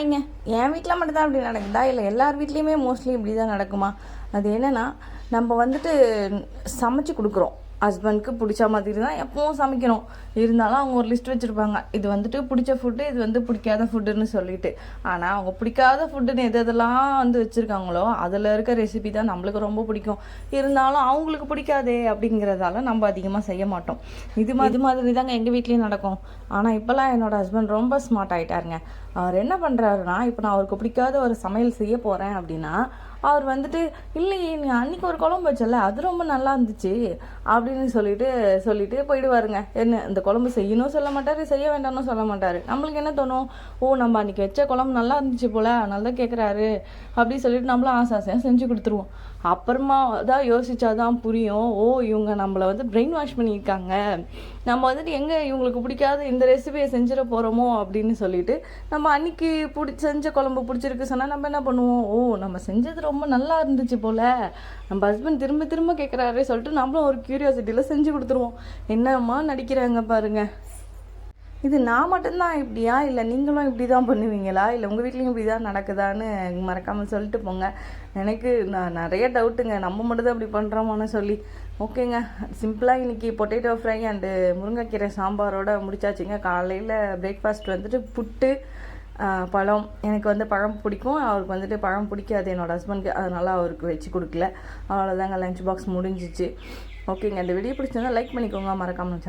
ஹாய்ங்க என் வீட்டில் மட்டும்தான் அப்படி நடக்குதா? இல்லை எல்லார் வீட்லேயுமே மோஸ்ட்லி இப்படி தான் நடக்குமா? அது என்னென்னா நம்ம வந்துட்டு சமைச்சு கொடுக்குறோம். ஹஸ்பண்ட்க்கு பிடிச்ச மாதிரி தான் எப்பவும் சமைக்கணும். இருந்தாலும் அவங்க ஒரு லிஸ்ட் வச்சுருப்பாங்க. இது வந்துட்டு பிடிச்ச ஃபுட்டு இது வந்து பிடிக்காத ஃபுட்டுன்னு சொல்லிட்டு. ஆனால் அவங்க பிடிக்காத ஃபுட்டுன்னு எது எதெல்லாம் வந்து வச்சுருக்காங்களோ அதில் இருக்க ரெசிபி தான் நம்மளுக்கு ரொம்ப பிடிக்கும். இருந்தாலும் அவங்களுக்கு பிடிக்காதே அப்படிங்கிறதால நம்ம அதிகமாக செய்ய மாட்டோம். இது மாதிரி இது மாதிரி தாங்க எங்கள் வீட்லேயும் நடக்கும். ஆனால் இப்போல்லாம் என்னோட ஹஸ்பண்ட் ரொம்ப ஸ்மார்ட் ஆகிட்டாருங்க அவர் என்ன பண்ணுறாருன்னா இப்போ நான் அவருக்கு பிடிக்காத ஒரு சமையல் செய்ய போகிறேன் அப்படின்னா அவர் வந்துட்டு இல்லையே நீ அன்னைக்கு ஒரு குழம்பு வச்சல அது ரொம்ப நல்லா இருந்துச்சு அப்படின்னு சொல்லிட்டு சொல்லிட்டு போயிடுவாருங்க. என்ன இந்த குழம்பு செய்யணும் சொல்ல மாட்டார் செய்ய வேண்டாம்னு சொல்ல மாட்டார். நம்மளுக்கு என்ன தோணும்? ஓ நம்ம அன்னைக்கு வச்ச குழம்பு நல்லா இருந்துச்சு போல அதனால தான் கேட்குறாரு அப்படின்னு சொல்லிட்டு நம்மளும் ஆசை ஆசையாக செஞ்சு கொடுத்துருவோம். அப்புறமா தான் யோசிச்சாதான் புரியும். ஓ இவங்க நம்மளை வந்து பிரெயின் வாஷ் பண்ணியிருக்காங்க. நம்ம வந்துட்டு எங்கே இவங்களுக்கு பிடிக்காத இந்த ரெசிபியை செஞ்சிட போகிறோமோ அப்படின்னு சொல்லிட்டு நம்ம அன்னைக்கு பிடி செஞ்ச குழம்பு பிடிச்சிருக்கு சொன்னால் நம்ம என்ன பண்ணுவோம்? ஓ நம்ம செஞ்சது ரொம்ப நல்லா இருந்துச்சு போல். நம்ம ஹஸ்பண்ட் திரும்ப திரும்ப கேட்குறாரு சொல்லிட்டு நம்மளும் ஒரு க்யூரியாசிட்டியில் செஞ்சு கொடுத்துருவோம். என்னம்மா நடிக்கிறாங்க பாருங்க. இது நான் மட்டும்தான் இப்படியா? இல்லை நீங்களும் இப்படி தான் பண்ணுவீங்களா? இல்லை உங்கள் வீட்லேயும் இப்படி தான் நடக்குதான்னு மறக்காமல் சொல்லிட்டு போங்க. எனக்கு நான் நிறைய டவுட்டுங்க நம்ம மட்டும் தான் இப்படி பண்ணுறோமான்னு சொல்லி. ஓகேங்க. சிம்பிளாக இன்றைக்கி பொட்டேட்டோ ஃப்ரை அண்டு முருங்கைக்கீரை சாம்பாரோட முடிச்சாச்சுங்க. காலையில் பிரேக்ஃபாஸ்ட் வந்துட்டு புட்டு பழம். எனக்கு வந்து பழம் பிடிக்கும். அவருக்கு வந்துட்டு பழம் பிடிக்காது. என்னோட ஹஸ்பண்ட்க்கு அதனால் அவருக்கு வச்சு கொடுக்கல. அவ்வளோதாங்க லஞ்ச் பாக்ஸ் முடிஞ்சிச்சு. ஓகேங்க இந்த வீடியோ பிடிச்சிருந்தா லைக் பண்ணிக்கோங்க. மறக்காமல்